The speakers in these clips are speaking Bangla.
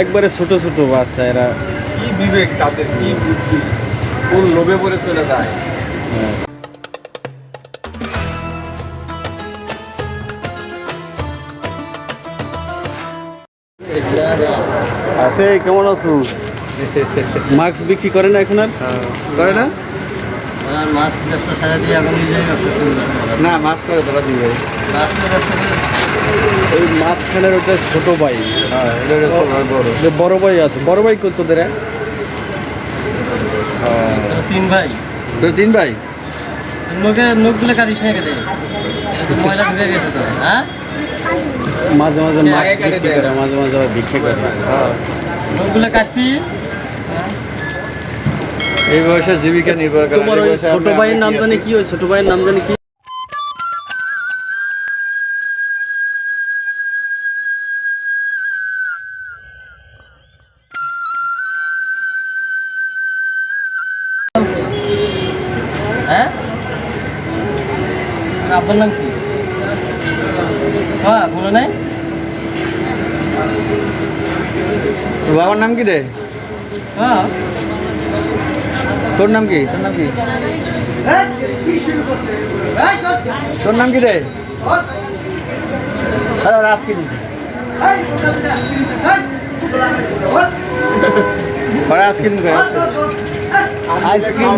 একবারে ছোট ছোট বাচ্চা এরা। কি বিবেক তাদের কি বুদ্ধি? কোন লোভে পড়ে চলে যায়। কেমন আছো? মাস্ক বিক্রি করে না এখন আর? করে না? আর মাছ ব্যবসা সারা দিয়ে এখন নিজেই ব্যবসা শুরু না মাস করে তোরা দিবে মাছের ব্যবসা ওই মাঝখানের ওটা ছোট ভাই। হ্যাঁ বড়। ভাই আছে বড় ভাই কত তোদের? তিন ভাই। তোর তিন ভাই? নোকে নোকগুলো কাটিস না কেটে ময়লা ঢুকে গেছে তো। হ্যাঁ? মাঝে মাঝে আগে মাস্ক বিক্রি করে মাঝে করে। নোকগুলো কাটবি। এই বয়সে জীবিকা নির্ভর করে তোমার ওই ছোট ভাইয়ের নাম জানি কি ওই ছোট ভাইয়ের নাম জানি কি? হ্যাঁ? আপনার নাম কি? হ্যাঁ বলো নাই। বাবার নাম কি রে? হ্যাঁ। তোর নাম কি? তোর নাম কি? তোর নাম কি রে? আরে রাজকিন আরে আজকিন করে আইসক্রিম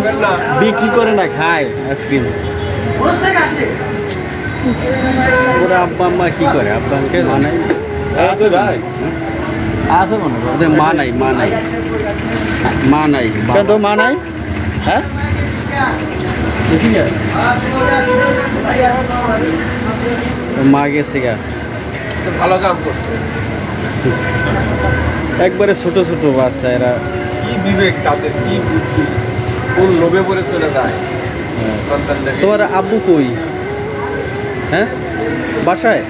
বিক্রি করে না খায় আইসক্রিম। ওরা আব্বা আম্মা কি করে? আব্বা আছে মনে হয়। ওদের মা নাই মা নাই। মা নাই কেন মা নাই? হ্যাঁ? মা গেছে গা। ভালো কাম করছে। একবারে ছোট ছোট বাচ্চা এরা। কি বিবেক তাদের কি বুদ্ধি? কোন লোভে পড়ে চলে যায় সন্তানদের তোমার আব্বু কই? হ্যাঁ? বাসায়?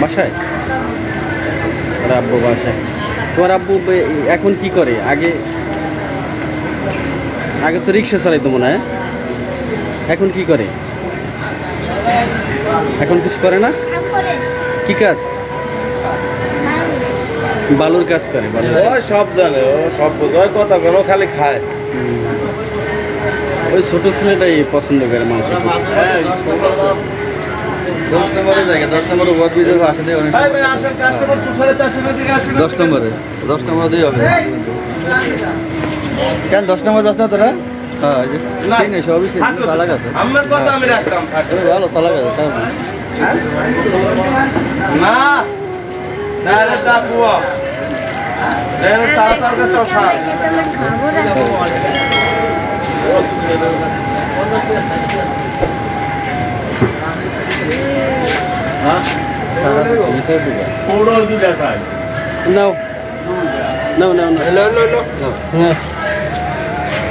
বাসায়? আব্বু বাসায়। তোমার আব্বু এখন কি করে? আগে আগে তো রিক্সা চালাইতো মনে হয়। এখন কি করে? এখন কিছু করে না? কি কাজ? বালুর কাজ করে বালুর ও সব জানে ও সব বোঝে কথা কোনো খালি খায়। ওই ছোট ছেলেটাই পছন্দ করে মানুষের দশ নম্বরে দশ নম্বরে ওয়ার্ড বিজয় দিয়ে অনেক দশ নম্বরে দশ নম্বরে দিয়ে হবে। কেন দশ নম্বর দশ না তোরা? হ্যাঁ সবই চালাক আছে। ভালো চালাক আছে না। না ডাইরেক্ট ডাকবো ডাইরেক্ট সারা? তার কাছে চষা পুরো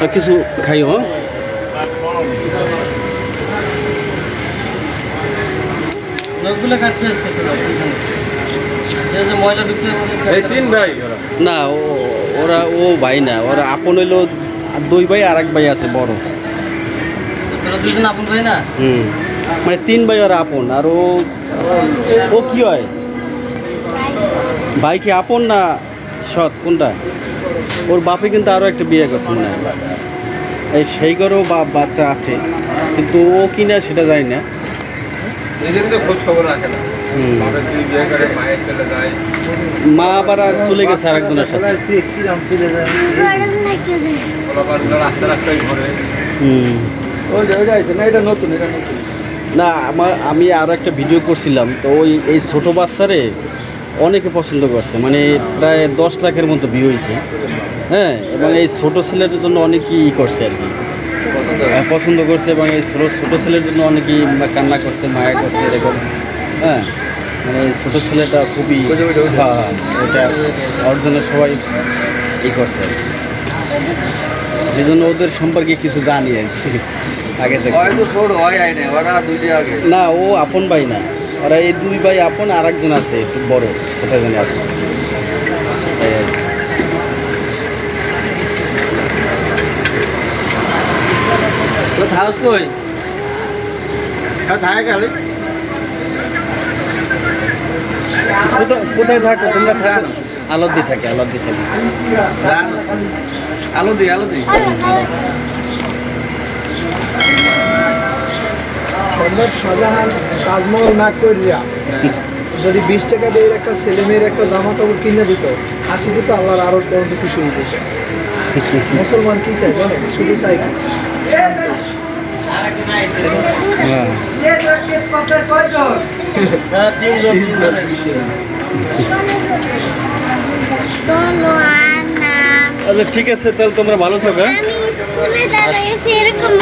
আর কিছু খাইও না ও ওরা ও ভাই না ওরা আপন হইল দুই ভাই আর এক ভাই আছে বড়। আপন ভাই না? হুম। মানে তিন ভাই ওরা আপন আর ও ও কি হয়? ভাই কি আপন না সৎ কোনটা? ওর বাপে কিন্তু আরও একটা বিয়ে করছে মনে হয়। এই সেই ঘরেও বাপ বাচ্চা আছে কিন্তু ও কি না সেটা জানি না। খোঁজ খবর রাখে না। মা আবার আর চলে গেছে আরেকজনের সাথে। না আমার আমি আরও একটা ভিডিও করছিলাম তো ওই এই ছোটো বাচ্চারে অনেকে পছন্দ করছে। মানে প্রায় দশ লাখের মতো ভিউ হয়েছে। হ্যাঁ এবং এই ছোটো ছেলেটার জন্য অনেকেই ই করছে আর কি। হ্যাঁ, পছন্দ করছে এবং এই ছোটো ছোটো ছেলের জন্য অনেকেই কান্না করছে মায়া করছে এরকম। হ্যাঁ মানে এই ছোটো ছেলেটা খুবই এটা ওর জন্য সবাই ই করছে আর কি। এই জন্য ওদের সম্পর্কে কিছু জানি আর কি। আগে থেকে। না ও আপন ভাই না। ওরা এই দুই ভাই আপন আর একজন আছে একটু বড় কোথায় জানি আছে। থাকস কই? থাকে গেলে কোথা- কোথায় থাকো? তোমরা থাকো। আলদি থাকে আলদি থাকে। আলো দিই আলো দিই। সম্রাট শাহজাহান তাজমহল না করিয়া যদি বিশ টাকা দিয়ে একটা ছেলে মেয়ের একটা জামা কাপড় কিনে দিত হাসি দিত আল্লাহর আরও পর্যন্ত খুশি হয়ে যেত মুসলমান কি চাই জানো শুধু চাই কি? হ্যাঁ। আচ্ছা ঠিক আছে তাহলে তোমরা ভালো থাকো হ্যাঁ? এরকম